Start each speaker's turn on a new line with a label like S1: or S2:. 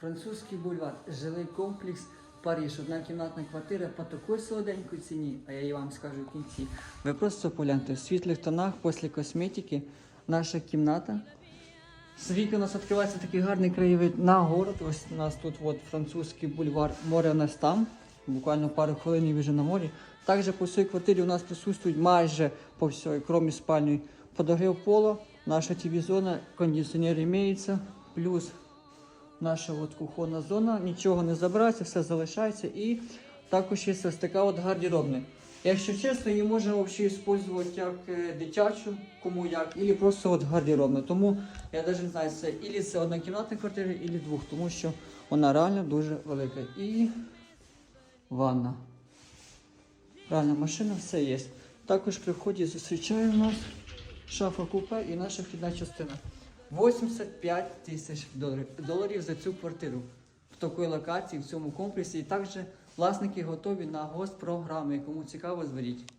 S1: Французький бульвар, жилий комплекс Париж, однокімнатна квартира по такій солоденькій ціні, а я її вам скажу в кінці. Ви просто погляньте, в світлих тонах, після косметики, наша кімната. З у нас відкривається такий гарний краєвид на город. Ось у нас тут от французький бульвар, море у нас там. Буквально пару хвилин і вже на морі. Також по всій квартирі у нас присутствують майже по всій, крім спальні, подогрів пола, наша ТВ-зона, кондиціонер імеється, плюс наша от кухонна зона, нічого не забирається, все залишається. І також є ось така от гардеробна. Якщо чесно, її можна взагалі використовувати як е, дитячу, кому як, і просто от гардеробну. Тому я навіть не знаю, це ілі це однокімнатна квартира, ілі двох, тому що вона реально дуже велика. І ванна. Реальна машина, все є. Також при вході зустрічає нас шафа купе і наша вхідна частина. 85 тисяч доларів, за цю квартиру в такій локації, в цьому комплексі. І також власники готові на госпрограми. Кому цікаво, зверіть.